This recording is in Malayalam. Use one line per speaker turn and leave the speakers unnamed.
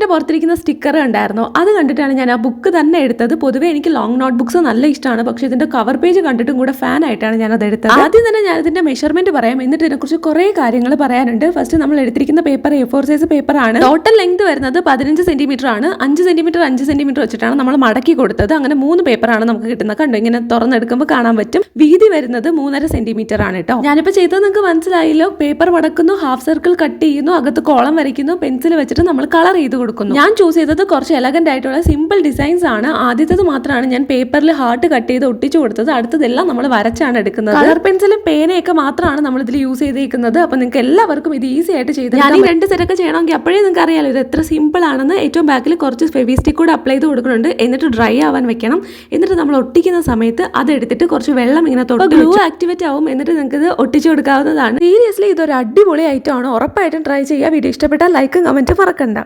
ബുക്കിന്റെ പുറത്തിരിക്കുന്ന സ്റ്റിക്കർ ഉണ്ടായിരുന്നു അത് കണ്ടിട്ടാണ് ഞാൻ ആ ബുക്ക് തന്നെ എടുത്തത്. പൊതുവെ എനിക്ക് ലോങ് നോട്ട് ബുക്ക്സ് നല്ല ഇഷ്ടമാണ്. പക്ഷെ ഇതിന്റെ കവർ പേജ് കണ്ടിട്ടും കൂടെ ഫാൻ ആയിട്ടാണ് ഞാൻ അത് എടുത്തത് ആദ്യം തന്നെ ഞാൻ ഇതിന്റെ മെഷർമെന്റ് പറയാം. എന്നിട്ട് ഇതിനെക്കുറിച്ച് കുറേ കാര്യങ്ങൾ പറയാനുണ്ട്. ഫസ്റ്റ് നമ്മൾ എടുത്തിരിക്കുന്ന പേപ്പർ എ ഫോർ സൈസ് പേപ്പറാണ് ആണ്. ടോട്ടൽ ലെങ്ത് വരുന്നത് പതിനഞ്ച് സെന്റിമീറ്റർ ആണ്. അഞ്ച് സെന്റിമീറ്റർ അഞ്ച് സെന്റിമീറ്റർ വെച്ചിട്ടാണ് നമ്മൾ മടക്കി കൊടുത്തത്. അങ്ങനെ മൂന്ന് പേപ്പറാണ് നമുക്ക് കിട്ടുന്നത്. കണ്ടോ? ഇങ്ങനെ തുറന്നെടുക്കുമ്പോൾ കാണാൻ പറ്റും. വീതി വരുന്നത് മൂന്നര സെന്റിമീറ്റർ ആണ് കേട്ടോ ഞാനിപ്പോൾ ചെയ്തത് നിങ്ങൾക്ക് മനസ്സിലായല്ലോ. പേപ്പർ മടക്കുന്നു ഹാഫ് സർക്കിൾ കട്ട് ചെയ്യുന്നു അകത്ത് കോളം വരയ്ക്കുന്നു പെൻസിൽ വെച്ചിട്ട് നമ്മൾ കളർ ചെയ്ത് കൊടുക്കുന്നു. ഞാൻ ചൂസ് ചെയ്തത് കുറച്ച് എലഗന്റ് ആയിട്ടുള്ള സിമ്പിൾ ഡിസൈൻസ് ആണ്. ആദ്യത്തേത് മാത്രമാണ് ഞാൻ പേപ്പറിൽ ഹാർട്ട് കട്ട് ചെയ്ത് ഒട്ടിച്ചു കൊടുത്തത്. അടുത്തതെല്ലാം നമ്മൾ വരച്ചാണ് എടുക്കുന്നത്. കളർ പെൻസിലും പേനയൊക്കെ മാത്രമാണ് നമ്മൾ ഇതിൽ യൂസ് ചെയ്തേക്കുന്നത്. അപ്പൊ നിങ്ങൾക്ക് എല്ലാവർക്കും ഇത് ഈസി ആയിട്ട് ചെയ്ത് ഞാൻ ഈ രണ്ട് സെറ്റൊക്കെ ചെയ്യണമെങ്കിൽ അപ്പോഴേ നിങ്ങൾക്ക് അറിയാലോ ഇത് എത്ര സിമ്പിൾ ആണെന്ന്. ഏറ്റവും ബാക്കിൽ കുറച്ച് ഫെവിസ്റ്റിക് കൂടെ അപ്ലൈ ചെയ്ത് കൊടുക്കുന്നുണ്ട്. എന്നിട്ട് ഡ്രൈ ആവാൻ വെക്കണം. എന്നിട്ട് നമ്മൾ ഒട്ടിക്കുന്ന സമയത്ത് അത് എടുത്തിട്ട് കുറച്ച് വെള്ളം ഇങ്ങനെ തൊട്ട് ഗ്ലൂ ആക്ടിവേറ്റ് ആവും. എന്നിട്ട് നിങ്ങൾക്ക് ഇത് ഒട്ടിച്ചു കൊടുക്കാവുന്നതാണ്. സീരിയസ്ലി ഇതൊരു അടിപൊളി ഐറ്റം ആണ്. ഉറപ്പായിട്ടും ട്രൈ ചെയ്യുക വീഡിയോ ഇഷ്ടപ്പെട്ടാൽ ലൈക്കും കമന്റും മറക്കണ്ട.